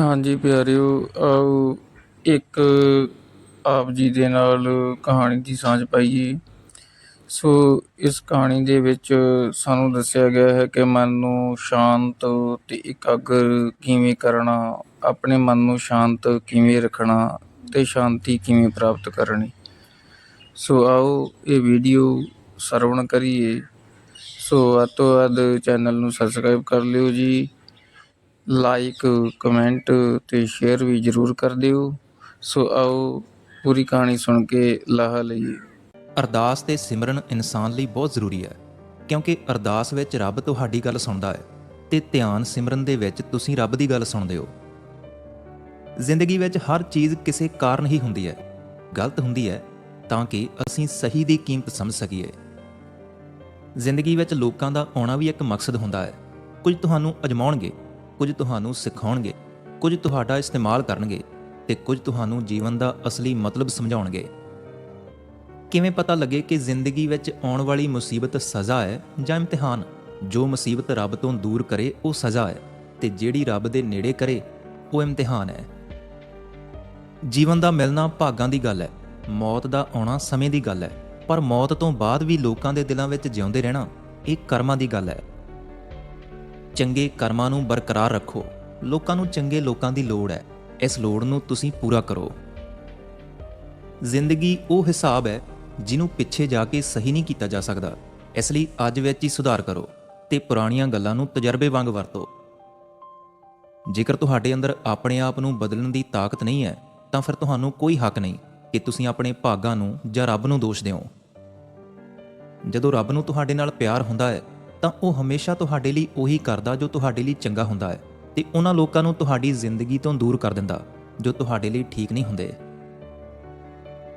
ਹਾਂਜੀ ਪਿਆਰਿਓ, ਆਓ ਇੱਕ ਆਪ ਜੀ ਦੇ ਨਾਲ ਕਹਾਣੀ ਦੀ ਸਾਂਝ ਪਾਈਏ। ਸੋ ਇਸ ਕਹਾਣੀ ਦੇ ਵਿੱਚ ਸਾਨੂੰ ਦੱਸਿਆ ਗਿਆ ਹੈ ਕਿ ਮਨ ਨੂੰ ਸ਼ਾਂਤ ਤੇ ਇਕਾਗਰ ਕਿਵੇਂ ਕਰਨਾ, ਆਪਣੇ ਮਨ ਨੂੰ ਸ਼ਾਂਤ ਕਿਵੇਂ ਰੱਖਣਾ ਤੇ ਸ਼ਾਂਤੀ ਕਿਵੇਂ ਪ੍ਰਾਪਤ ਕਰਨੀ। ਸੋ ਆਓ ਇਹ ਵੀਡੀਓ ਸਰਵਣ ਕਰੀਏ। ਸੋ ਵੱਧ ਤੋਂ ਵੱਧ ਚੈਨਲ ਨੂੰ ਸਬਸਕ੍ਰਾਈਬ ਕਰ ਲਿਓ ਜੀ। ਲਾਈਕ ਕਮੈਂਟ ਅਤੇ ਸ਼ੇਅਰ ਵੀ ਜਰੂਰ ਕਰ ਦਿਓ। ਸੋ ਆਓ ਪੂਰੀ ਕਹਾਣੀ ਸੁਣ ਕੇ ਲਾਹਾ ਲਈਏ। ਅਰਦਾਸ ਤੇ ਸਿਮਰਨ ਇਨਸਾਨ ਲਈ ਬਹੁਤ ਜ਼ਰੂਰੀ ਹੈ, ਕਿਉਂਕਿ ਅਰਦਾਸ ਵਿੱਚ ਰੱਬ ਤੁਹਾਡੀ ਗੱਲ ਸੁਣਦਾ ਹੈ ਤੇ ਧਿਆਨ ਸਿਮਰਨ ਦੇ ਵਿੱਚ ਤੁਸੀਂ ਰੱਬ ਦੀ ਗੱਲ ਸੁਣਦੇ ਹੋ। ਜ਼ਿੰਦਗੀ ਵਿੱਚ ਹਰ ਚੀਜ਼ ਕਿਸੇ ਕਾਰਨ ਹੀ ਹੁੰਦੀ ਹੈ, ਗਲਤ ਹੁੰਦੀ ਹੈ, ਤਾਂ ਕਿ ਅਸੀਂ ਸਹੀ ਦੀ ਕੀਮਤ ਸਮਝ ਸਕੀਏ। ਜ਼ਿੰਦਗੀ ਵਿੱਚ ਲੋਕਾਂ ਦਾ ਆਉਣਾ ਵੀ ਇੱਕ ਮਕਸਦ ਹੁੰਦਾ ਹੈ, ਕੁਝ ਤੁਹਾਨੂੰ ਅਜਮਾਉਣਗੇ ਕੁਝ ਤੁਹਾਨੂੰ ਸਿਖਾਉਣਗੇ, ਕੁਝ ਤੁਹਾਡਾ ਇਸਤੇਮਾਲ ਕਰਨਗੇ ਤੇ ਕੁਝ ਤੁਹਾਨੂੰ ਜੀਵਨ ਦਾ ਅਸਲੀ ਮਤਲਬ ਸਮਝਾਉਣਗੇ। ਕਿਵੇਂ ਪਤਾ ਲੱਗੇ ਕਿ ਜ਼ਿੰਦਗੀ ਵਿੱਚ ਆਉਣ ਵਾਲੀ ਮੁਸੀਬਤ ਸਜ਼ਾ ਹੈ ਜਾਂ ਇਮਤਿਹਾਨ? ਜੋ ਮੁਸੀਬਤ ਰੱਬ ਤੋਂ ਦੂਰ ਕਰੇ, ਉਹ ਸਜ਼ਾ ਹੈ ਤੇ ਜਿਹੜੀ ਰੱਬ ਦੇ ਨੇੜੇ ਕਰੇ, ਉਹ ਇਮਤਿਹਾਨ ਹੈ। ਜੀਵਨ ਦਾ ਮਿਲਣਾ ਭਾਗਾਂ ਦੀ ਗੱਲ ਹੈ, ਮੌਤ ਦਾ ਆਉਣਾ ਸਮੇਂ ਦੀ ਗੱਲ ਹੈ, ਪਰ ਮੌਤ ਤੋਂ ਬਾਅਦ ਵੀ ਲੋਕਾਂ ਦੇ ਦਿਲਾਂ ਵਿੱਚ ਜਿਉਂਦੇ ਰਹਿਣਾ, ਇਹ ਕਰਮਾਂ ਦੀ ਗੱਲ ਹੈ। ਚੰਗੇ ਕਰਮਾਂ ਨੂੰ ਬਰਕਰਾਰ ਰੱਖੋ। ਲੋਕਾਂ ਨੂੰ ਚੰਗੇ ਲੋਕਾਂ ਦੀ ਲੋੜ ਹੈ। ਇਸ ਲੋੜ ਨੂੰ ਤੁਸੀਂ ਪੂਰਾ ਕਰੋ। ਜ਼ਿੰਦਗੀ ਉਹ ਹਿਸਾਬ ਹੈ ਜਿਹਨੂੰ ਪਿੱਛੇ ਜਾ ਕੇ ਸਹੀ ਨਹੀਂ ਕੀਤਾ ਜਾ ਸਕਦਾ। ਇਸ ਲਈ ਅੱਜ ਵਿੱਚ ਹੀ ਸੁਧਾਰ ਕਰੋ ਤੇ ਪੁਰਾਣੀਆਂ ਗੱਲਾਂ ਨੂੰ ਤਜਰਬੇ ਵਾਂਗ ਵਰਤੋ। ਜੇਕਰ ਤੁਹਾਡੇ ਅੰਦਰ ਆਪਣੇ ਆਪ ਨੂੰ ਬਦਲਣ ਦੀ ਤਾਕਤ ਨਹੀਂ ਹੈ, ਤਾਂ ਫਿਰ ਤੁਹਾਨੂੰ ਕੋਈ ਹੱਕ ਨਹੀਂ ਕਿ ਤੁਸੀਂ ਆਪਣੇ ਭਾਗਾਂ ਨੂੰ ਜਾਂ ਰੱਬ ਨੂੰ ਦੋਸ਼ ਦਿਓ। ਜਦੋਂ ਰੱਬ ਨੂੰ ਤੁਹਾਡੇ ਨਾਲ ਪਿਆਰ ਹੁੰਦਾ ਹੈ ਤਾਂ ਉਹ ਹਮੇਸ਼ਾ ਤੁਹਾਡੇ ਲਈ ਉਹੀ ਕਰਦਾ ਜੋ ਤੁਹਾਡੇ ਲਈ ਚੰਗਾ ਹੁੰਦਾ ਹੈ ਤੇ ਉਹਨਾਂ ਲੋਕਾਂ ਨੂੰ ਤੁਹਾਡੀ ਜ਼ਿੰਦਗੀ ਤੋਂ ਦੂਰ ਕਰ ਦਿੰਦਾ, ਜੋ ਤੁਹਾਡੇ ਲਈ ਠੀਕ ਨਹੀਂ ਹੁੰਦੇ।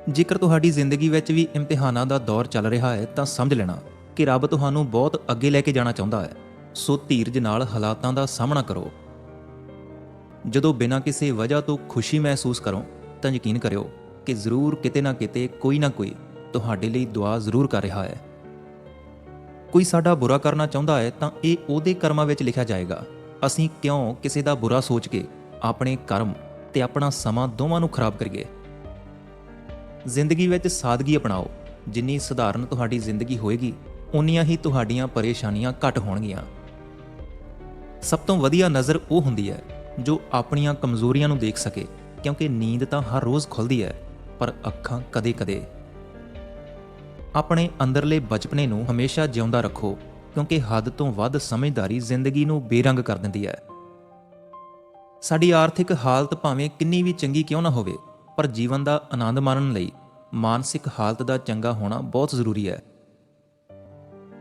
ਜੇਕਰ ਤੁਹਾਡੀ ਜ਼ਿੰਦਗੀ ਵਿੱਚ ਵੀ ਇਮਤਿਹਾਨਾਂ ਦਾ ਦੌਰ ਚੱਲ ਰਿਹਾ ਹੈ, ਤਾਂ ਸਮਝ ਲੈਣਾ ਕਿ ਰੱਬ ਤੁਹਾਨੂੰ ਬਹੁਤ ਅੱਗੇ ਲੈ ਕੇ ਜਾਣਾ ਚਾਹੁੰਦਾ ਹੈ। ਸੋ ਧੀਰਜ ਨਾਲ ਹਾਲਾਤਾਂ ਦਾ ਸਾਹਮਣਾ ਕਰੋ। ਜਦੋਂ ਬਿਨਾਂ ਕਿਸੇ ਵਜ੍ਹਾ ਤੋਂ ਖੁਸ਼ੀ ਮਹਿਸੂਸ ਕਰੋ, ਤਾਂ ਯਕੀਨ ਕਰਿਓ ਕਿ ਜ਼ਰੂਰ ਕਿਤੇ ਨਾ ਕਿਤੇ ਕੋਈ ਨਾ ਕੋਈ ਤੁਹਾਡੇ ਲਈ ਦੁਆ ਜ਼ਰੂਰ ਕਰ ਰਿਹਾ ਹੈ। ਕੋਈ ਸਾਡਾ ਬੁਰਾ ਕਰਨਾ ਚਾਹੁੰਦਾ ਹੈ ਤਾਂ ਇਹ ਉਹਦੇ ਕਰਮਾਂ ਵਿੱਚ ਲਿਖਿਆ ਜਾਏਗਾ। ਅਸੀਂ ਕਿਉਂ ਕਿਸੇ ਦਾ ਬੁਰਾ ਸੋਚ ਕੇ ਆਪਣੇ ਕਰਮ ਤੇ ਆਪਣਾ ਸਮਾਂ ਦੋਵਾਂ ਨੂੰ ਖਰਾਬ ਕਰੀਏ? ਜ਼ਿੰਦਗੀ ਵਿੱਚ ਸਾਦਗੀ ਅਪਣਾਓ। ਜਿੰਨੀ ਸਧਾਰਨ ਤੁਹਾਡੀ ਜ਼ਿੰਦਗੀ ਹੋਏਗੀ, ਉਨੀਆਂ ਹੀ ਤੁਹਾਡੀਆਂ ਪਰੇਸ਼ਾਨੀਆਂ ਘੱਟ ਹੋਣਗੀਆਂ। ਸਭ ਤੋਂ ਵਧੀਆ ਨਜ਼ਰ ਉਹ ਹੁੰਦੀ ਹੈ ਜੋ ਆਪਣੀਆਂ ਕਮਜ਼ੋਰੀਆਂ ਨੂੰ ਦੇਖ ਸਕੇ, ਕਿਉਂਕਿ ਨੀਂਦ ਤਾਂ ਹਰ ਰੋਜ਼ ਖੁੱਲਦੀ ਹੈ, ਪਰ ਅੱਖਾਂ ਕਦੇ-ਕਦੇ ਆਪਣੇ ਅੰਦਰਲੇ ਬਚਪਨੇ ਨੂੰ ਹਮੇਸ਼ਾ ਜਿਉਂਦਾ ਰੱਖੋ, ਕਿਉਂਕਿ ਹੱਦ ਤੋਂ ਵੱਧ ਸਮਝਦਾਰੀ ਜ਼ਿੰਦਗੀ ਨੂੰ ਬੇਰੰਗ ਕਰ ਦਿੰਦੀ ਹੈ। ਸਾਡੀ ਆਰਥਿਕ ਹਾਲਤ ਭਾਵੇਂ ਕਿੰਨੀ ਵੀ ਚੰਗੀ ਕਿਉਂ ਨਾ ਹੋਵੇ, ਪਰ ਜੀਵਨ ਦਾ ਆਨੰਦ ਮਾਣਨ ਲਈ ਮਾਨਸਿਕ ਹਾਲਤ ਦਾ ਚੰਗਾ ਹੋਣਾ ਬਹੁਤ ਜ਼ਰੂਰੀ ਹੈ।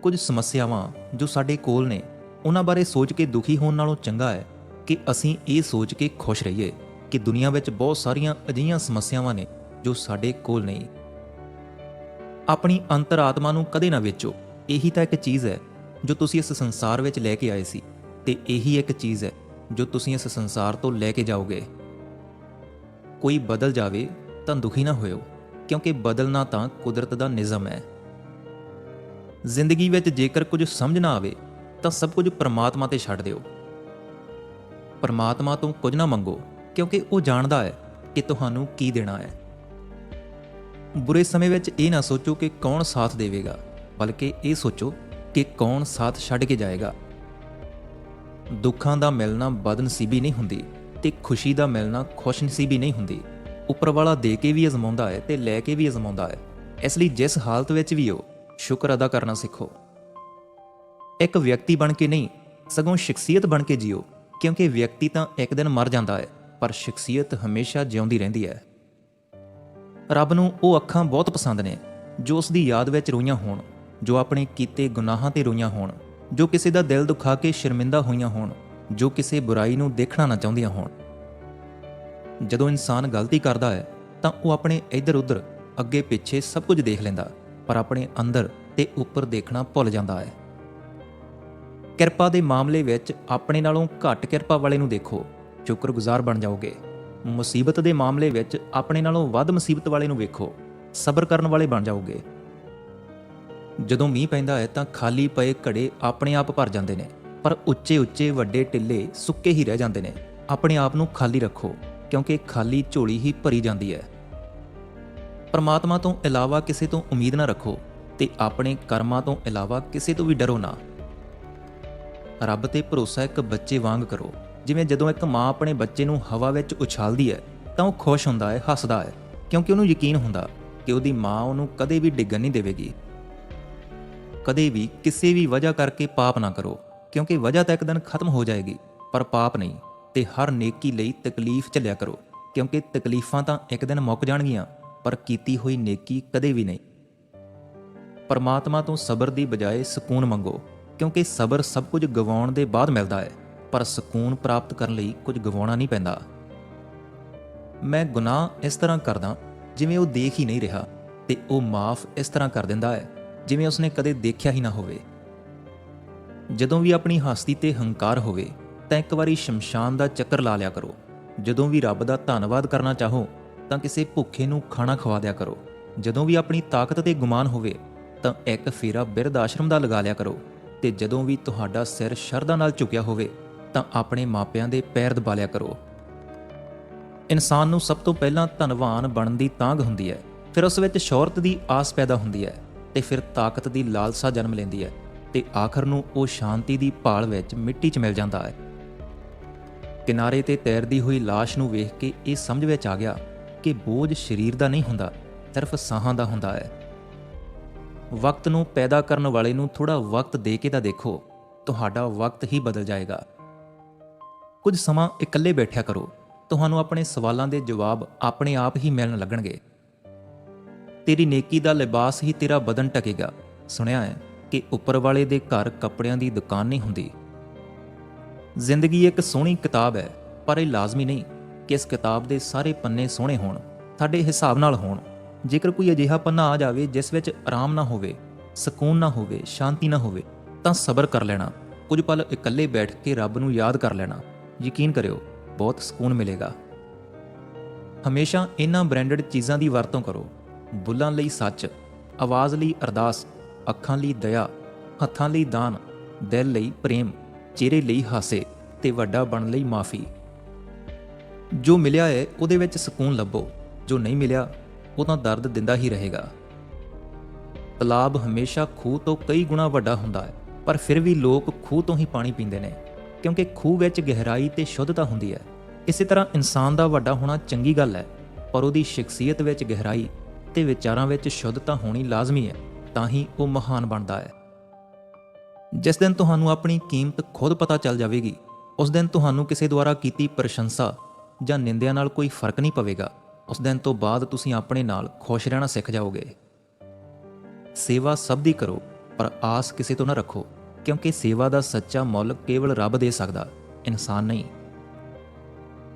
ਕੁਝ ਸਮੱਸਿਆਵਾਂ ਜੋ ਸਾਡੇ ਕੋਲ ਨੇ, ਉਹਨਾਂ ਬਾਰੇ ਸੋਚ ਕੇ ਦੁਖੀ ਹੋਣ ਨਾਲੋਂ ਚੰਗਾ ਹੈ ਕਿ ਅਸੀਂ ਇਹ ਸੋਚ ਕੇ ਖੁਸ਼ ਰਹੀਏ ਕਿ ਦੁਨੀਆ ਵਿੱਚ ਬਹੁਤ ਸਾਰੀਆਂ ਅਜਿਹੀਆਂ ਸਮੱਸਿਆਵਾਂ ਨੇ ਜੋ ਸਾਡੇ ਕੋਲ ਨਹੀਂ ਆਪਣੀ ਅੰਤਰਾਤਮਾ ਨੂੰ ਕਦੇ ਨਾ ਵੇਚੋ। ਇਹੀ ਤਾਂ ਇੱਕ ਚੀਜ਼ ਹੈ ਜੋ ਤੁਸੀਂ ਇਸ ਸੰਸਾਰ ਵਿੱਚ ਲੈ ਕੇ ਆਏ ਸੀ ਤੇ ਇਹੀ ਇੱਕ ਚੀਜ਼ ਹੈ ਜੋ ਤੁਸੀਂ ਇਸ ਸੰਸਾਰ ਤੋਂ ਲੈ ਕੇ ਜਾਓਗੇ। ਕੋਈ ਬਦਲ ਜਾਵੇ ਤਾਂ ਦੁਖੀ ਨਾ ਹੋਇਓ, ਕਿਉਂਕਿ ਬਦਲਣਾ ਤਾਂ ਕੁਦਰਤ ਦਾ ਨਿਯਮ ਹੈ। ਜ਼ਿੰਦਗੀ ਵਿੱਚ ਜੇਕਰ ਕੁਝ ਸਮਝ ਨਾ ਆਵੇ ਤਾਂ ਸਭ ਕੁਝ ਪਰਮਾਤਮਾ ਤੇ ਛੱਡ ਦਿਓ। ਪਰਮਾਤਮਾ ਤੋਂ ਕੁਝ ਨਾ ਮੰਗੋ, ਕਿਉਂਕਿ ਉਹ ਜਾਣਦਾ ਹੈ ਕਿ ਤੁਹਾਨੂੰ ਕੀ ਦੇਣਾ ਹੈ। ਬੁਰੇ ਸਮੇਂ ਵਿੱਚ ਇਹ ਨਾ ਸੋਚੋ ਕਿ ਕੌਣ ਸਾਥ ਦੇਵੇਗਾ, ਬਲਕਿ ਇਹ ਸੋਚੋ ਕਿ ਕੌਣ ਸਾਥ ਛੱਡ ਕੇ ਜਾਏਗਾ। ਦੁੱਖਾਂ ਦਾ ਮਿਲਣਾ ਬਦਨਸੀਬੀ ਨਹੀਂ ਹੁੰਦੀ ਤੇ ਖੁਸ਼ੀ ਦਾ ਮਿਲਣਾ ਖੁਸ਼ਨਸੀਬੀ ਨਹੀਂ ਹੁੰਦੀ। ਉੱਪਰ ਵਾਲਾ ਦੇ ਕੇ ਵੀ ਅਜ਼ਮਾਉਂਦਾ ਹੈ ਤੇ ਲੈ ਕੇ ਵੀ ਅਜ਼ਮਾਉਂਦਾ ਹੈ। ਇਸ ਲਈ ਜਿਸ ਹਾਲਤ ਵਿੱਚ ਵੀ ਹੋ, ਸ਼ੁਕਰ ਅਦਾ ਕਰਨਾ ਸਿੱਖੋ। ਇੱਕ ਵਿਅਕਤੀ ਬਣ ਕੇ ਨਹੀਂ, ਸਗੋਂ ਸ਼ਖਸੀਅਤ ਬਣ ਕੇ ਜਿਓ, ਕਿਉਂਕਿ ਵਿਅਕਤੀ ਤਾਂ ਇੱਕ ਦਿਨ ਮਰ ਜਾਂਦਾ ਹੈ, ਪਰ ਸ਼ਖਸੀਅਤ ਹਮੇਸ਼ਾ ਜਿਉਂਦੀ ਰਹਿੰਦੀ ਹੈ। ਰੱਬ ਨੂੰ ਉਹ ਅੱਖਾਂ ਬਹੁਤ ਪਸੰਦ ਨੇ, ਜੋ ਉਸ ਦੀ ਯਾਦ ਵਿੱਚ ਰੋਈਆਂ ਹੋਣ, ਜੋ ਆਪਣੇ ਕੀਤੇ ਗੁਨਾਹਾਂ ਤੇ ਰੋਈਆਂ ਹੋਣ, ਜੋ ਕਿਸੇ ਦਾ ਦਿਲ ਦੁਖਾ ਕੇ ਸ਼ਰਮਿੰਦਾ ਹੋਈਆਂ ਹੋਣ, ਜੋ ਕਿਸੇ ਬੁਰਾਈ ਨੂੰ ਦੇਖਣਾ ਨਾ ਚਾਹੁੰਦੀਆਂ ਹੋਣ। ਜਦੋਂ ਇਨਸਾਨ ਗਲਤੀ ਕਰਦਾ ਹੈ, ਤਾਂ ਉਹ ਆਪਣੇ ਇੱਧਰ ਉੱਧਰ ਅੱਗੇ ਪਿੱਛੇ ਸਭ ਕੁਝ ਦੇਖ ਲੈਂਦਾ, ਪਰ ਆਪਣੇ ਅੰਦਰ ਤੇ ਉੱਪਰ ਦੇਖਣਾ ਭੁੱਲ ਜਾਂਦਾ ਹੈ। ਕਿਰਪਾ ਦੇ ਮਾਮਲੇ ਵਿੱਚ ਆਪਣੇ ਨਾਲੋਂ ਘੱਟ ਕਿਰਪਾ ਵਾਲੇ ਨੂੰ ਦੇਖੋ ਸ਼ੁਕਰਗੁਜ਼ਾਰ ਬਣ ਜਾਓਗੇ। ਮੁਸੀਬਤ ਦੇ ਮਾਮਲੇ ਵਿੱਚ ਆਪਣੇ ਨਾਲੋਂ ਵੱਧ ਮੁਸੀਬਤ ਵਾਲੇ ਨੂੰ ਵੇਖੋ। ਸਬਰ ਕਰਨ ਵਾਲੇ ਬਣ ਜਾਓਗੇ। ਜਦੋਂ ਮੀਂਹ ਪੈਂਦਾ ਹੈ ਤਾਂ ਖਾਲੀ ਪਏ ਘੜੇ ਆਪਣੇ ਆਪ ਭਰ ਜਾਂਦੇ ਨੇ, ਪਰ ਉੱਚੇ ਉੱਚੇ ਵੱਡੇ ਟਿੱਲੇ ਸੁੱਕੇ ਹੀ ਰਹਿ ਜਾਂਦੇ ਨੇ। ਆਪਣੇ ਆਪ ਨੂੰ ਖਾਲੀ ਰੱਖੋ, ਕਿਉਂਕਿ ਖਾਲੀ ਝੋਲੀ ਹੀ ਭਰੀ ਜਾਂਦੀ ਹੈ। ਪਰਮਾਤਮਾ ਤੋਂ ਇਲਾਵਾ ਕਿਸੇ ਤੋਂ ਉਮੀਦ ਨਾ ਰੱਖੋ ਤੇ ਆਪਣੇ ਕਰਮਾਂ ਤੋਂ ਇਲਾਵਾ ਕਿਸੇ ਤੋਂ ਵੀ ਡਰੋ ਨਾ। ਰੱਬ ਤੇ ਭਰੋਸਾ ਇੱਕ ਬੱਚੇ ਵਾਂਗ ਕਰੋ। ਜਿਵੇਂ ਜਦੋਂ ਇੱਕ ਮਾਂ ਆਪਣੇ ਬੱਚੇ ਨੂੰ ਹਵਾ ਵਿੱਚ ਉਛਾਲਦੀ ਹੈ, ਤਾਂ ਉਹ ਖੁਸ਼ ਹੁੰਦਾ ਹੈ, ਹੱਸਦਾ ਹੈ, ਕਿਉਂਕਿ ਉਹਨੂੰ ਯਕੀਨ ਹੁੰਦਾ ਕਿ ਉਹਦੀ ਮਾਂ ਉਹਨੂੰ ਕਦੇ ਵੀ ਡਿੱਗਣ ਨਹੀਂ ਦੇਵੇਗੀ। ਕਦੇ ਵੀ ਕਿਸੇ ਵੀ ਵਜ੍ਹਾ ਕਰਕੇ ਪਾਪ ਨਾ ਕਰੋ, ਕਿਉਂਕਿ ਵਜ੍ਹਾ ਤਾਂ ਇੱਕ ਦਿਨ ਖਤਮ ਹੋ ਜਾਏਗੀ, ਪਰ ਪਾਪ ਨਹੀਂ, ਤੇ ਹਰ ਨੇਕੀ ਲਈ ਤਕਲੀਫ ਝੱਲਿਆ ਕਰੋ, ਕਿਉਂਕਿ ਤਕਲੀਫਾਂ ਤਾਂ ਇੱਕ ਦਿਨ ਮੁੱਕ ਜਾਣਗੀਆਂ, ਪਰ ਕੀਤੀ ਹੋਈ ਨੇਕੀ ਕਦੇ ਵੀ ਨਹੀਂ। ਪਰਮਾਤਮਾ ਤੋਂ ਸਬਰ ਦੀ ਬਜਾਏ ਸਕੂਨ ਮੰਗੋ, ਕਿਉਂਕਿ ਸਬਰ ਸਭ ਕੁਝ ਗਵਾਉਣ ਦੇ ਬਾਅਦ ਮਿਲਦਾ ਹੈ। ਪਰ ਸਕੂਨ ਪ੍ਰਾਪਤ ਕਰਨ ਲਈ ਕੁਝ ਗਵਾਉਣਾ ਨਹੀਂ ਪੈਂਦਾ। ਮੈਂ ਗੁਨਾਹ ਇਸ ਤਰ੍ਹਾਂ ਕਰਦਾ ਜਿਵੇਂ ਉਹ ਦੇਖ ਹੀ ਨਹੀਂ ਰਿਹਾ ਤੇ ਉਹ ਮਾਫ ਇਸ ਤਰ੍ਹਾਂ ਕਰ ਦਿੰਦਾ ਹੈ ਜਿਵੇਂ ਉਸਨੇ ਕਦੇ ਦੇਖਿਆ ਹੀ ਨਾ ਹੋਵੇ। ਜਦੋਂ ਵੀ ਆਪਣੀ ਹਸਤੀ ਤੇ ਹੰਕਾਰ ਹੋਵੇ ਤਾਂ ਇੱਕ ਵਾਰੀ ਸ਼ਮਸ਼ਾਨ ਦਾ ਚੱਕਰ ਲਾ ਲਿਆ ਕਰੋ। ਜਦੋਂ ਵੀ ਰੱਬ ਦਾ ਧੰਨਵਾਦ ਕਰਨਾ ਚਾਹੋ ਤਾਂ ਕਿਸੇ ਭੁੱਖੇ ਨੂੰ ਖਾਣਾ ਖਵਾ ਦਿਆ ਕਰੋ। ਜਦੋਂ ਵੀ ਆਪਣੀ ਤਾਕਤ ਤੇ ਗੁਮਾਨ ਹੋਵੇ ਤਾਂ ਇੱਕ ਫੇਰਾ ਬਿਰਧ ਆਸ਼ਰਮ ਦਾ ਲਗਾ ਲਿਆ ਕਰੋ ਤੇ ਜਦੋਂ ਵੀ ਤੁਹਾਡਾ ਸਿਰ ਸ਼ਰਧਾ ਨਾਲ ਝੁਕਿਆ ਹੋਵੇ ਤਾਂ ਆਪਣੇ ਮਾਪਿਆਂ ਦੇ ਪੈਰ ਦਬਾ ਕਰੋ। ਇਨਸਾਨ ਨੂੰ ਸਭ ਤੋਂ ਪਹਿਲਾਂ ਧਨਵਾਨ ਬਣਨ ਦੀ ਤਾਂਘ ਹੁੰਦੀ ਹੈ, ਫਿਰ ਉਸ ਵਿੱਚ ਸ਼ੌਹਰਤ ਦੀ ਆਸ ਪੈਦਾ ਹੁੰਦੀ ਹੈ ਤੇ ਫਿਰ ਤਾਕਤ ਦੀ ਲਾਲਸਾ ਜਨਮ ਲੈਂਦੀ ਹੈ ਤੇ ਆਖਰ ਨੂੰ ਉਹ ਸ਼ਾਂਤੀ ਦੀ ਭਾਲ ਵਿੱਚ ਮਿੱਟੀ 'ਚ ਮਿਲ ਜਾਂਦਾ ਹੈ। ਕਿਨਾਰੇ ਤੇ ਤੈਰਦੀ ਹੋਈ লাশ ਨੂੰ ਵੇਖ ਕੇ ਇਹ ਸਮਝ ਵਿੱਚ ਆ ਗਿਆ ਕਿ ਬੋਝ ਸਰੀਰ ਦਾ ਨਹੀਂ ਹੁੰਦਾ, ਸਿਰਫ ਸਾਹਾਂ ਦਾ ਹੁੰਦਾ ਹੈ। ਵਕਤ ਨੂੰ ਪੈਦਾ ਕਰਨ ਵਾਲੇ ਨੂੰ ਥੋੜਾ ਵਕਤ ਦੇ ਕੇ ਤਾਂ ਦੇਖੋ, ਤੁਹਾਡਾ ਵਕਤ ਹੀ ਬਦਲ ਜਾਏਗਾ। ਕੁਝ ਸਮਾਂ ਇਕੱਲੇ ਬੈਠਿਆ ਕਰੋ। ਤੁਹਾਨੂੰ ਆਪਣੇ ਸਵਾਲਾਂ ਦੇ ਜਵਾਬ ਆਪਣੇ ਆਪ ਹੀ ਮਿਲਣ ਲੱਗਣਗੇ। ਤੇਰੀ ਨੇਕੀ ਦਾ ਲਿਬਾਸ ਹੀ ਤੇਰਾ ਬਦਨ ਟਕੇਗਾ ਸੁਣਿਆ ਹੈ ਕਿ ਉੱਪਰ ਵਾਲੇ ਦੇ ਘਰ ਕੱਪੜਿਆਂ ਦੀ ਦੁਕਾਨ ਨਹੀਂ ਹੁੰਦੀ। ਜ਼ਿੰਦਗੀ ਇੱਕ ਸੋਹਣੀ ਕਿਤਾਬ ਹੈ, ਪਰ ਇਹ ਲਾਜ਼ਮੀ ਨਹੀਂ ਕਿ ਇਸ ਕਿਤਾਬ ਦੇ ਸਾਰੇ ਪੰਨੇ ਸੋਹਣੇ ਹੋਣ, ਸਾਡੇ ਹਿਸਾਬ ਨਾਲ ਹੋਣ। ਜੇਕਰ ਕੋਈ ਅਜਿਹਾ ਪੰਨਾ ਆ ਜਾਵੇ ਜਿਸ ਵਿੱਚ ਆਰਾਮ ਨਾ ਹੋਵੇ, ਸਕੂਨ ਨਾ ਹੋਵੇ, ਸ਼ਾਂਤੀ ਨਾ ਹੋਵੇ, ਤਾਂ ਸਬਰ ਕਰ ਲੈਣਾ। ਕੁਝ ਪਲ ਇਕੱਲੇ ਬੈਠ ਕੇ ਰੱਬ ਨੂੰ ਯਾਦ ਕਰ ਲੈਣਾ। ਯਕੀਨ ਕਰਿਓ, ਬਹੁਤ ਸਕੂਨ ਮਿਲੇਗਾ। ਹਮੇਸ਼ਾ ਇਹਨਾਂ ਬ੍ਰਾਂਡਡ ਚੀਜ਼ਾਂ ਦੀ ਵਰਤੋਂ ਕਰੋ। ਬੁੱਲਾਂ ਲਈ ਸੱਚ, ਆਵਾਜ਼ ਲਈ ਅਰਦਾਸ, ਅੱਖਾਂ ਲਈ ਦਇਆ, ਹੱਥਾਂ ਲਈ ਦਾਨ, ਦਿਲ ਲਈ ਪ੍ਰੇਮ, ਚਿਹਰੇ ਲਈ ਹਾਸੇ ਤੇ ਵੱਡਾ ਬਣਨ ਲਈ ਮਾਫੀ। ਜੋ ਮਿਲਿਆ ਹੈ, ਉਹਦੇ ਵਿੱਚ ਸਕੂਨ ਲੱਭੋ। ਜੋ ਨਹੀਂ ਮਿਲਿਆ, ਉਹ ਤਾਂ ਦਰਦ ਦਿੰਦਾ ਹੀ ਰਹੇਗਾ। ਤਲਾਬ ਹਮੇਸ਼ਾ ਖੂਹ ਤੋਂ ਕਈ ਗੁਣਾ ਵੱਡਾ ਹੁੰਦਾ ਹੈ, ਪਰ ਫਿਰ ਵੀ ਲੋਕ ਖੂਹ ਤੋਂ ਹੀ ਪਾਣੀ ਪੀਂਦੇ ਨੇ। ਕਿਉਂਕਿ ਖੂਹ ਵਿੱਚ ਗਹਿਰਾਈ ਤੇ ਸ਼ੁੱਧਤਾ ਹੁੰਦੀ ਹੈ। ਇਸੇ ਤਰ੍ਹਾਂ ਇਨਸਾਨ ਦਾ ਵੱਡਾ ਹੋਣਾ ਚੰਗੀ ਗੱਲ ਹੈ, ਪਰ ਉਹਦੀ ਸ਼ਖਸੀਅਤ ਵਿੱਚ ਗਹਿਰਾਈ ਤੇ ਵਿਚਾਰਾਂ ਵਿੱਚ ਸ਼ੁੱਧਤਾ ਹੋਣੀ ਲਾਜ਼ਮੀ ਹੈ, ਤਾਂ ਹੀ ਉਹ ਮਹਾਨ ਬਣਦਾ ਹੈ। ਜਿਸ ਦਿਨ ਤੁਹਾਨੂੰ ਆਪਣੀ ਕੀਮਤ ਖੁਦ ਪਤਾ ਚੱਲ ਜਾਵੇਗੀ, ਉਸ ਦਿਨ ਤੁਹਾਨੂੰ ਕਿਸੇ ਦੁਆਰਾ ਕੀਤੀ ਪ੍ਰਸ਼ੰਸਾ ਜਾਂ ਨਿੰਦਿਆ ਨਾਲ ਕੋਈ ਫ਼ਰਕ ਨਹੀਂ ਪਵੇਗਾ। ਉਸ ਦਿਨ ਤੋਂ ਬਾਅਦ ਤੁਸੀਂ ਆਪਣੇ ਨਾਲ ਖੁਸ਼ ਰਹਿਣਾ ਸਿੱਖ ਜਾਓਗੇ। ਸੇਵਾ ਸਭ ਦੀ ਕਰੋ, ਪਰ ਆਸ ਕਿਸੇ ਤੋਂ ਨਾ ਰੱਖੋ। ਕਿਉਂਕਿ ਸੇਵਾ ਦਾ ਸੱਚਾ ਮੁੱਲ ਕੇਵਲ ਰੱਬ ਦੇ ਸਕਦਾ, ਇਨਸਾਨ ਨਹੀਂ।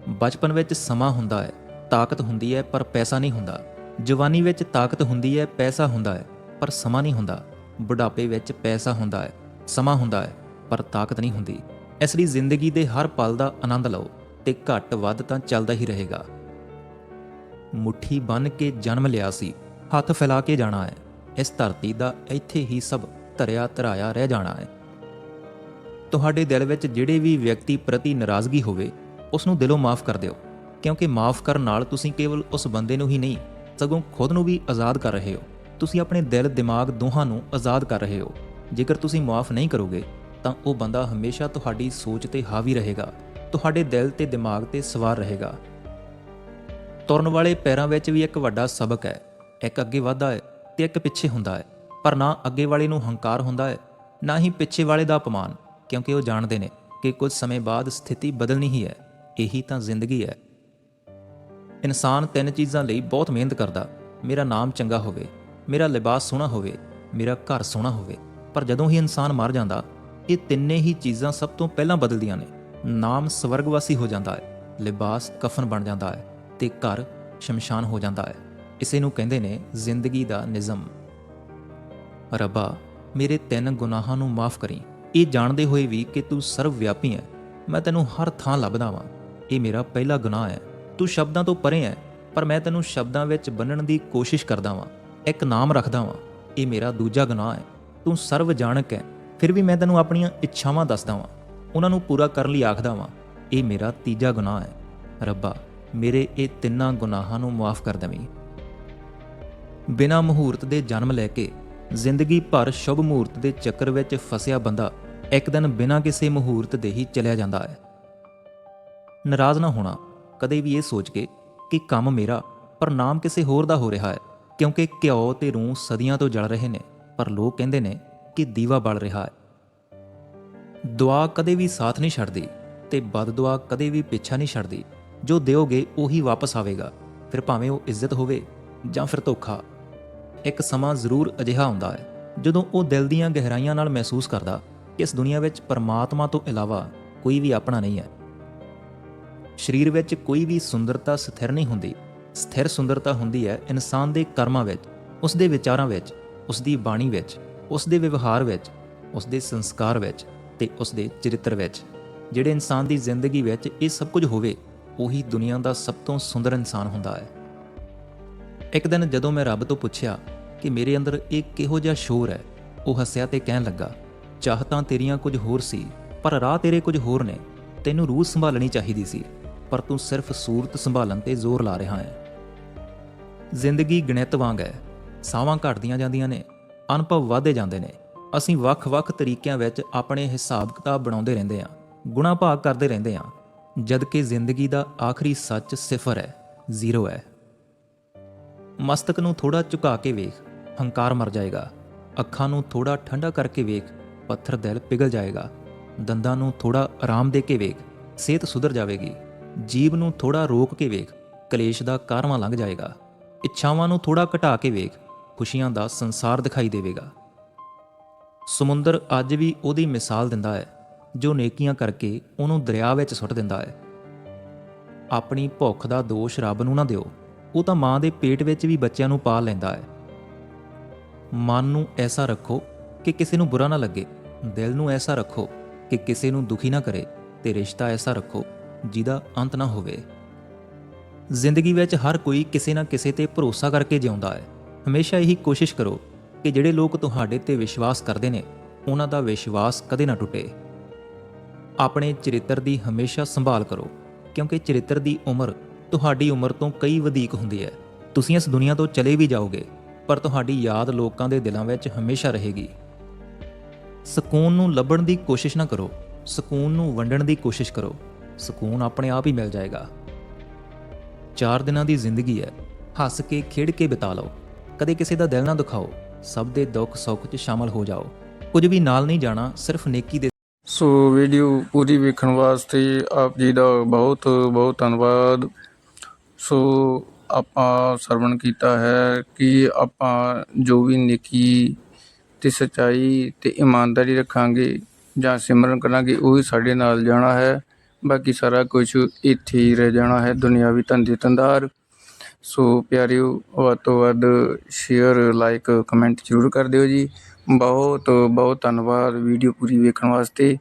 ਬਚਪਨ ਵਿੱਚ ਸਮਾਂ ਹੁੰਦਾ ਹੈ, ਤਾਕਤ ਹੁੰਦੀ ਹੈ, ਪਰ ਪੈਸਾ ਨਹੀਂ ਹੁੰਦਾ। ਜਵਾਨੀ ਵਿੱਚ ਤਾਕਤ ਹੁੰਦੀ ਹੈ, ਪੈਸਾ ਹੁੰਦਾ ਹੈ, ਪਰ ਸਮਾਂ ਨਹੀਂ ਹੁੰਦਾ। ਬੁਢਾਪੇ ਵਿੱਚ ਪੈਸਾ ਹੁੰਦਾ ਹੈ, ਸਮਾਂ ਹੁੰਦਾ ਹੈ, ਪਰ ਤਾਕਤ ਨਹੀਂ ਹੁੰਦੀ। ਇਸ ਲਈ ਜ਼ਿੰਦਗੀ ਦੇ ਹਰ ਪਲ ਦਾ ਆਨੰਦ ਲਓ ਤੇ ਘੱਟ ਵੱਧ ਤਾਂ ਚੱਲਦਾ ਹੀ ਰਹੇਗਾ। ਮੁਠੀ ਬੰਨ ਕੇ ਜਨਮ ਲਿਆ ਸੀ, ਹੱਥ ਫੈਲਾ ਕੇ ਜਾਣਾ ਹੈ। ਇਸ ਧਰਤੀ ਦਾ ਇੱਥੇ ਹੀ ਸਭ ਧਰਿਆ ਧਰਾਇਆ ਰਹਿ ਜਾਣਾ ਹੈ। ਤੁਹਾਡੇ ਦਿਲ ਵਿੱਚ ਜਿਹੜੇ ਵੀ ਵਿਅਕਤੀ ਪ੍ਰਤੀ ਨਾਰਾਜ਼ਗੀ ਹੋਵੇ ਉਸ ਨੂੰ ਦਿਲੋਂ ਮਾਫ ਕਰ ਦਿਓ। ਕਿਉਂਕਿ ਮਾਫ ਕਰਨ ਨਾਲ ਤੁਸੀਂ ਕੇਵਲ ਉਸ ਬੰਦੇ ਨੂੰ ਹੀ ਨਹੀਂ, ਸਗੋਂ ਖੁਦ ਨੂੰ ਵੀ ਆਜ਼ਾਦ ਕਰ ਰਹੇ ਹੋ। ਤੁਸੀਂ ਆਪਣੇ ਦਿਲ, ਦਿਮਾਗ ਦੋਹਾਂ ਨੂੰ ਆਜ਼ਾਦ ਕਰ ਰਹੇ ਹੋ। ਜੇਕਰ ਤੁਸੀਂ ਮਾਫ ਨਹੀਂ ਕਰੋਗੇ, ਤਾਂ ਉਹ ਬੰਦਾ ਹਮੇਸ਼ਾ ਤੁਹਾਡੀ ਸੋਚ ਤੇ ਹਾਵੀ ਰਹੇਗਾ, ਤੁਹਾਡੇ ਦਿਲ ਤੇ ਦਿਮਾਗ ਤੇ ਸਵਾਰ ਰਹੇਗਾ। ਤੁਰਨ ਵਾਲੇ ਪੈਰਾਂ ਵਿੱਚ ਵੀ ਇੱਕ ਵੱਡਾ ਸਬਕ ਹੈ। ਇੱਕ ਅੱਗੇ ਵਧਦਾ ਹੈ ਤੇ ਇੱਕ ਪਿੱਛੇ ਹੁੰਦਾ ਹੈ। ਪਰ ਨਾ ਅੱਗੇ ਵਾਲੇ ਨੂੰ ਹੰਕਾਰ ਹੁੰਦਾ ਹੈ, ਨਾ ਹੀ ਪਿੱਛੇ ਵਾਲੇ ਦਾ ਅਪਮਾਨ। ਕਿਉਂਕਿ ਉਹ ਜਾਣਦੇ ਨੇ ਕਿ ਕੁਝ ਸਮੇਂ ਬਾਅਦ ਸਥਿਤੀ ਬਦਲਣੀ ਹੀ ਹੈ, ਇਹੀ ਤਾਂ ਜ਼ਿੰਦਗੀ ਹੈ। ਇਨਸਾਨ ਤਿੰਨ ਚੀਜ਼ਾਂ ਲਈ ਬਹੁਤ ਮਿਹਨਤ ਕਰਦਾ, ਮੇਰਾ ਨਾਮ ਚੰਗਾ ਹੋਵੇ, ਮੇਰਾ ਲਿਬਾਸ ਸੋਹਣਾ ਹੋਵੇ, ਮੇਰਾ ਘਰ ਸੋਹਣਾ ਹੋਵੇ, ਪਰ ਜਦੋਂ ਹੀ ਇਨਸਾਨ ਮਰ ਜਾਂਦਾ, ਇਹ ਤਿੰਨੇ ਹੀ ਚੀਜ਼ਾਂ ਸਭ ਤੋਂ ਪਹਿਲਾਂ ਬਦਲਦੀਆਂ ਨੇ। ਨਾਮ ਸਵਰਗਵਾਸੀ ਹੋ ਜਾਂਦਾ ਹੈ, ਲਿਬਾਸ ਕਫਨ ਬਣ ਜਾਂਦਾ ਹੈ ਤੇ ਘਰ ਸ਼ਮਸ਼ਾਨ ਹੋ ਜਾਂਦਾ ਹੈ। ਇਸੇ ਨੂੰ ਕਹਿੰਦੇ ਨੇ ਜ਼ਿੰਦਗੀ ਦਾ ਨਿਜ਼ਮ ਰੱਬਾ, ਮੇਰੇ ਤਿੰਨ ਗੁਨਾਹਾਂ ਨੂੰ ਮਾਫ ਕਰੀ। ਇਹ ਜਾਣਦੇ ਹੋਏ ਵੀ ਕਿ ਤੂੰ ਸਰਵ ਵਿਆਪੀ ਹੈ ਮੈਂ ਤੈਨੂੰ ਹਰ ਥਾਂ ਲੱਭਦਾ ਵਾਂ। ਇਹ ਮੇਰਾ ਪਹਿਲਾ ਗੁਨਾਹ ਹੈ ਤੂੰ ਸ਼ਬਦਾਂ ਤੋਂ ਪਰੇ ਹੈ ਪਰ ਮੈਂ ਤੈਨੂੰ ਸ਼ਬਦਾਂ ਵਿੱਚ ਬੰਨਣ ਦੀ ਕੋਸ਼ਿਸ਼ ਕਰਦਾ ਵਾਂ। ਇੱਕ ਨਾਮ ਰੱਖਦਾ ਵਾਂ। ਇਹ ਮੇਰਾ ਦੂਜਾ ਗੁਨਾਹ ਹੈ ਤੂੰ ਸਰਵ ਜਾਣਕ ਹੈ ਫਿਰ ਵੀ ਮੈਂ ਤੈਨੂੰ ਆਪਣੀਆਂ ਇੱਛਾਵਾਂ ਦੱਸਦਾ ਵਾਂ। ਉਹਨਾਂ ਨੂੰ ਪੂਰਾ ਕਰਨ ਲਈ ਆਖਦਾ ਵਾਂ, ਇਹ ਮੇਰਾ ਤੀਜਾ ਗੁਨਾਹ ਹੈ ਰੱਬਾ, ਮੇਰੇ ਇਹ ਤਿੰਨਾਂ ਗੁਨਾਹਾਂ ਨੂੰ ਮਾਫ ਕਰ ਦੇਵੀਂ। ਬਿਨਾਂ ਮਹੂਰਤ ਦੇ ਜਨਮ ਲੈ ਕੇ ਜ਼ਿੰਦਗੀ ਭਰ ਸ਼ੁਭ ਮਹੂਰਤ ਦੇ ਚੱਕਰ ਵਿੱਚ ਫਸਿਆ ਬੰਦਾ ਇੱਕ ਦਿਨ ਬਿਨਾਂ ਕਿਸੇ ਮਹੂਰਤ ਦੇ ਹੀ ਚਲਿਆ ਜਾਂਦਾ ਹੈ। ਨਾਰਾਜ਼ ਨਾ ਹੋਣਾ, ਕਦੇ ਵੀ ਇਹ ਸੋਚ ਕੇ ਕਿ ਕੰਮ ਮੇਰਾ ਪਰ ਨਾਮ ਕਿਸੇ ਹੋਰ ਦਾ ਹੋ ਰਿਹਾ ਹੈ, ਕਿਉਂਕਿ ਘਿਓ ਤੇ ਰੂੰ ਸਦੀਆਂ ਤੋਂ ਜਲ ਰਹੇ ਨੇ, ਪਰ ਲੋਕ ਕਹਿੰਦੇ ਨੇ ਕਿ ਦੀਵਾ ਬਲ ਰਿਹਾ ਹੈ। ਦੁਆ ਕਦੇ ਵੀ ਸਾਥ ਨਹੀਂ ਛੱਡਦੀ ਤੇ ਬਦਦੁਆ ਕਦੇ ਵੀ ਪਿੱਛਾ ਨਹੀਂ ਛੱਡਦੀ, ਜੋ ਦਿਓਗੇ ਉਹੀ ਵਾਪਸ ਆਵੇਗਾ, ਫਿਰ ਭਾਵੇਂ ਉਹ ਇੱਜ਼ਤ ਹੋਵੇ ਜਾਂ ਫਿਰ ਧੋਖਾ। ਇੱਕ ਸਮਾਂ ਜ਼ਰੂਰ ਅਜਿਹਾ ਹੁੰਦਾ ਹੈ, ਜਦੋਂ ਉਹ ਦਿਲ ਦੀਆਂ ਗਹਿਰਾਈਆਂ ਨਾਲ ਮਹਿਸੂਸ ਕਰਦਾ ਇਸ ਦੁਨੀਆ ਵਿੱਚ ਪਰਮਾਤਮਾ ਤੋਂ ਇਲਾਵਾ ਕੋਈ ਵੀ ਆਪਣਾ ਨਹੀਂ ਹੈ। ਸਰੀਰ ਵਿੱਚ ਕੋਈ ਵੀ ਸੁੰਦਰਤਾ ਸਥਿਰ ਨਹੀਂ ਹੁੰਦੀ। ਸਥਿਰ ਸੁੰਦਰਤਾ ਹੁੰਦੀ ਹੈ ਇਨਸਾਨ ਦੇ ਕਰਮਾਂ ਵਿੱਚ, ਉਸ ਦੇ ਵਿਚਾਰਾਂ ਵਿੱਚ, ਉਸ ਦੀ ਬਾਣੀ ਵਿੱਚ, ਉਸ ਦੇ ਵਿਵਹਾਰ ਵਿੱਚ, ਉਸ ਦੇ ਸੰਸਕਾਰ ਵਿੱਚ ਤੇ ਉਸ ਦੇ ਚਰਿੱਤਰ ਵਿੱਚ। ਜਿਹੜੇ ਇਨਸਾਨ ਦੀ ਜ਼ਿੰਦਗੀ ਵਿੱਚ ਇਹ ਸਭ ਕੁਝ ਹੋਵੇ, ਉਹੀ ਦੁਨੀਆ ਦਾ ਸਭ ਤੋਂ ਸੁੰਦਰ ਇਨਸਾਨ ਹੁੰਦਾ ਹੈ। ਇੱਕ ਦਿਨ ਜਦੋਂ ਮੈਂ ਰੱਬ ਤੋਂ ਪੁੱਛਿਆ ਕਿ ਮੇਰੇ ਅੰਦਰ ਇਹ ਕਿਹੋ ਜਿਹਾ ਸ਼ੋਰ ਹੈ, ਉਹ ਹੱਸਿਆ ਤੇ ਕਹਿਣ ਲੱਗਾ ਚਾਹਤਾਂ ਤੇਰੀਆਂ ਕੁਝ ਹੋਰ ਸੀ, ਪਰ ਰਾਹ ਤੇਰੇ ਕੁਝ ਹੋਰ ਨੇ। ਤੈਨੂੰ ਰੂਹ ਸੰਭਾਲਣੀ ਚਾਹੀਦੀ ਸੀ, ਪਰ ਤੂੰ ਸਿਰਫ ਸੂਰਤ ਸੰਭਾਲਣ ਤੇ ਜ਼ੋਰ ਲਾ ਰਿਹਾ ਹੈ। ਜ਼ਿੰਦਗੀ ਗਣਿਤ ਵਾਂਗ ਹੈ, ਸਾਵਾਂ ਘਟਦੀਆਂ ਜਾਂਦੀਆਂ ਨੇ, ਅਨੁਭਵ ਵਧਦੇ ਜਾਂਦੇ ਨੇ। ਅਸੀਂ ਵੱਖ-ਵੱਖ ਤਰੀਕਿਆਂ ਵਿੱਚ ਆਪਣੇ ਹਿਸਾਬ ਕਿਤਾਬ ਬਣਾਉਂਦੇ ਰਹਿੰਦੇ ਹਾਂ, ਗੁਣਾ ਭਾਗ ਕਰਦੇ ਰਹਿੰਦੇ ਹਾਂ, ਜਦਕਿ ਜ਼ਿੰਦਗੀ ਦਾ ਆਖਰੀ ਸੱਚ ਸਿਫਰ ਹੈ, ਜ਼ੀਰੋ ਹੈ। ਮਸਤਕ ਨੂੰ ਥੋੜਾ ਝੁਕਾ ਕੇ ਵੇਖ, ਹੰਕਾਰ ਮਰ ਜਾਏਗਾ। ਅੱਖਾਂ ਨੂੰ ਥੋੜਾ ਠੰਡਾ ਕਰਕੇ ਵੇਖ ਪੱਥਰ ਦਿਲ ਪਿਘਲ ਜਾਏਗਾ। ਦੰਦਾਂ ਨੂੰ ਥੋੜਾ ਆਰਾਮ ਦੇ ਕੇ ਵੇਖ, ਸਿਹਤ ਸੁਧਰ ਜਾਵੇਗੀ। ਜੀਬ ਨੂੰ ਥੋੜਾ ਰੋਕ ਕੇ ਵੇਖ, ਕਲੇਸ਼ ਦਾ ਕਾਰਵਾਂ ਲੰਘ ਜਾਏਗਾ। ਇੱਛਾਵਾਂ ਨੂੰ ਥੋੜਾ ਘਟਾ ਕੇ ਵੇਖ, ਖੁਸ਼ੀਆਂ ਦਾ ਸੰਸਾਰ ਦਿਖਾਈ ਦੇਵੇਗਾ। ਸਮੁੰਦਰ ਅੱਜ ਵੀ ਉਹਦੀ ਮਿਸਾਲ ਦਿੰਦਾ ਹੈ, ਜੋ ਨੇਕੀਆਂ ਕਰਕੇ ਉਹਨੂੰ ਦਰਿਆ ਵਿੱਚ ਸੁੱਟ ਦਿੰਦਾ ਹੈ। ਆਪਣੀ ਭੁੱਖ ਦਾ ਦੋਸ਼ ਰੱਬ ਨੂੰ ਨਾ ਦਿਓ, ਉਹ ਤਾਂ ਮਾਂ ਦੇ ਪੇਟ ਵਿੱਚ ਵੀ ਬੱਚਿਆਂ ਨੂੰ ਪਾਲ ਲੈਂਦਾ ਹੈ। ਮਨ ਨੂੰ ਐਸਾ ਰੱਖੋ ਕਿ ਕਿਸੇ ਨੂੰ ਬੁਰਾ ਨਾ ਲੱਗੇ। ਦਿਲ ਨੂੰ ਐਸਾ ਰੱਖੋ ਕਿ ਕਿਸੇ ਨੂੰ ਦੁਖੀ ਨਾ ਕਰੇ ਤੇ ਰਿਸ਼ਤਾ ਐਸਾ ਰੱਖੋ ਜਿਹਦਾ ਅੰਤ ਨਾ ਹੋਵੇ। ਜ਼ਿੰਦਗੀ ਵਿੱਚ ਹਰ ਕੋਈ ਕਿਸੇ ਨਾ ਕਿਸੇ ਤੇ ਭਰੋਸਾ ਕਰਕੇ ਜਿਉਂਦਾ ਹੈ। ਹਮੇਸ਼ਾ ਇਹੀ ਕੋਸ਼ਿਸ਼ ਕਰੋ ਕਿ ਜਿਹੜੇ ਲੋਕ ਤੁਹਾਡੇ ਤੇ ਵਿਸ਼ਵਾਸ ਕਰਦੇ ਨੇ, ਉਹਨਾਂ ਦਾ ਵਿਸ਼ਵਾਸ ਕਦੇ ਨਾ ਟੁੱਟੇ। ਆਪਣੇ ਚਰਿੱਤਰ ਦੀ ਹਮੇਸ਼ਾ ਸੰਭਾਲ ਕਰੋ, ਕਿਉਂਕਿ ਚਰਿੱਤਰ ਦੀ ਉਮਰ ਤੁਹਾਡੀ ਉਮਰ ਤੋਂ ਕਈ ਵਧੇਕ ਹੁੰਦੀ ਹੈ। ਤੁਸੀਂ ਇਸ ਦੁਨੀਆ ਤੋਂ ਚਲੇ ਵੀ ਜਾਓਗੇ, ਪਰ ਤੁਹਾਡੀ ਯਾਦ ਲੋਕਾਂ ਦੇ ਦਿਲਾਂ ਵਿੱਚ ਹਮੇਸ਼ਾ ਰਹੇਗੀ। ਸਕੂਨ ਨੂੰ ਲੱਭਣ ਦੀ ਕੋਸ਼ਿਸ਼ ਨਾ ਕਰੋ। ਸਕੂਨ ਨੂੰ ਵੰਡਣ ਦੀ ਕੋਸ਼ਿਸ਼ ਕਰੋ। ਸਕੂਨ ਆਪਣੇ ਆਪ ਹੀ ਮਿਲ ਜਾਏਗਾ। ਚਾਰ ਦਿਨਾਂ ਦੀ ਜ਼ਿੰਦਗੀ ਹੈ। ਹੱਸ ਕੇ, ਖੇਡ ਕੇ ਬਿਤਾ ਲਓ। ਕਦੇ ਕਿਸੇ ਦਾ ਦਿਲ ਨਾ ਦੁਖਾਓ। ਸਭ ਦੇ ਦੁੱਖ ਸੁੱਖ 'ਚ ਸ਼ਾਮਲ ਹੋ ਜਾਓ। ਕੁਝ ਵੀ ਨਾਲ ਨਹੀਂ ਜਾਣਾ, ਸਿਰਫ ਨੇਕੀ ਦੇ ਸੋ ਵੀਡੀਓ ਪੂਰੀ ਵੇਖਣ ਵਾਸਤੇ ਆਪ ਜੀ ਦਾ ਬਹੁਤ ਬਹੁਤ ਧੰਨਵਾਦ। ਸੋ ਆਪਾਂ ਸਰਵਣ ਕੀਤਾ ਹੈ ਕਿ ਆਪਾਂ ਜੋ ਵੀ ਨੇਕੀ ਅਤੇ ਸੱਚਾਈ ਅਤੇ ਇਮਾਨਦਾਰੀ ਰੱਖਾਂਗੇ ਜਾਂ ਸਿਮਰਨ ਕਰਾਂਗੇ, ਉਹ ਹੀ ਸਾਡੇ ਨਾਲ ਜਾਣਾ ਹੈ। ਬਾਕੀ ਸਾਰਾ ਕੁਝ ਇੱਥੇ ਹੀ ਰਹਿ ਜਾਣਾ ਹੈ, ਦੁਨਿਆਵੀ ਧੰਦੇ ਧੰਦਾਰ। ਸੋ ਪਿਆਰਿਓ, ਵੱਧ ਤੋਂ ਵੱਧ ਸ਼ੇਅਰ ਲਾਈਕ ਕਮੈਂਟ ਜ਼ਰੂਰ ਕਰ ਦਿਓ ਜੀ। ਬਹੁਤ ਬਹੁਤ ਧੰਨਵਾਦ ਵੀਡੀਓ ਪੂਰੀ ਵੇਖਣ ਵਾਸਤੇ।